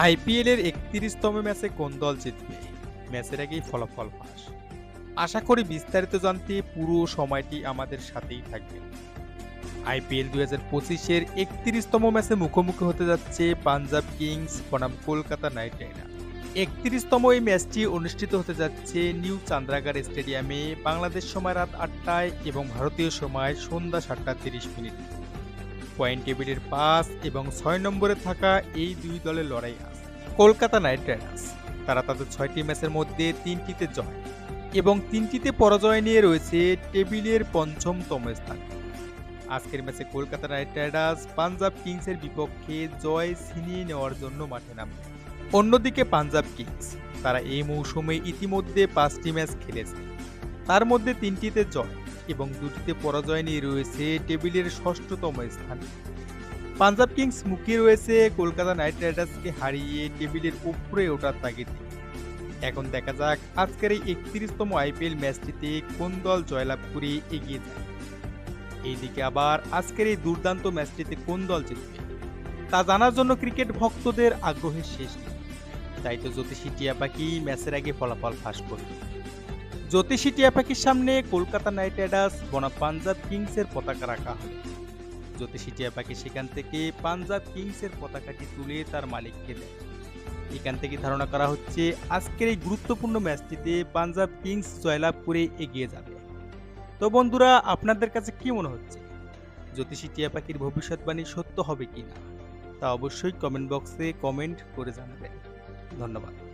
আইপিএলের একত্রিশতম ম্যাচে কোন দল জিতবে? ম্যাচের আগেই ফলাফল ফাঁস। আশা করি বিস্তারিত জানতে পুরো সময়টি আমাদের সাথেই থাকবে আইপিএল দুই হাজার পঁচিশের একত্রিশতম ম্যাচে মুখোমুখি হতে যাচ্ছে পাঞ্জাব কিংস বনাম কলকাতা নাইট রাইডার একত্রিশতম এই ম্যাচটি অনুষ্ঠিত হতে যাচ্ছে নিউ চান্দ্রাগার স্টেডিয়ামে বাংলাদেশ সময় রাত আটটায় এবং ভারতীয় সময় সন্ধ্যা সাতটা তিরিশ মিনিট। পয়েন্ট টেবিলের পাঁচ এবং ছয় নম্বরে থাকা এই দুই দলের লড়াই আছে কলকাতা নাইট রাইডার্স, তারা তাদের ছয়টি ম্যাচের মধ্যে তিনটিতে জয় এবং তিনটিতে পরাজয় নিয়ে রয়েছে টেবিলের পঞ্চমতম স্থান। আজকের ম্যাচে কলকাতা নাইট রাইডার্স পাঞ্জাব কিংসের বিপক্ষে জয় ছিনিয়ে নেওয়ার জন্য মাঠে নামবে অন্যদিকে পাঞ্জাব কিংস, তারা এই মৌসুমে ইতিমধ্যে পাঁচটি ম্যাচ খেলেছে। তার মধ্যে তিনটিতে জয় এবং দুটিতে পরাজয় নিয়ে রয়েছে টেবিলের ষষ্ঠতম স্থানে। পাঞ্জাব কিংস মুখে রয়েছে কলকাতা নাইট রাইডার্সকে হারিয়ে টেবিলের উপরে ওঠার তাগিদে। এখন দেখা যাক আজকের এই একত্রিশতম আইপিএল ম্যাচটিতে কোন দল জয়লাভ করে এগিয়ে যায়। এইদিকে আবার আজকের এই দুর্দান্ত ম্যাচটিতে কোন দল জিতবে, তা জানার জন্য ক্রিকেট ভক্তদের আগ্রহের শেষ তাই তো জ্যোতিষী টিয়া পাখি ম্যাচের আগে ফলাফল ফাঁস করবে জ্যোতিষী টিয়া পাখির সামনে কলকাতা নাইট রাইডার্স বনাম পাঞ্জাব কিংসের পতাকা রাখা হয় জ্যোতিষী টিয়া পাখি সেখান থেকে পাঞ্জাব কিংসের পতাকাটি তুলে তার মালিককে দেয়। এখান থেকে ধারণা করা হচ্ছে, আজকের এই গুরুত্বপূর্ণ ম্যাচটিতে পাঞ্জাব কিংস জয়লাভ করে এগিয়ে যাবে। তো বন্ধুরা, আপনাদের কাছে কি মনে হচ্ছে? জ্যোতিষী টিয়া পাখির ভবিষ্যৎবাণী সত্য হবে কিনা? তা অবশ্যই কমেন্ট বক্সে কমেন্ট করে জানাবেন। ধন্যবাদ।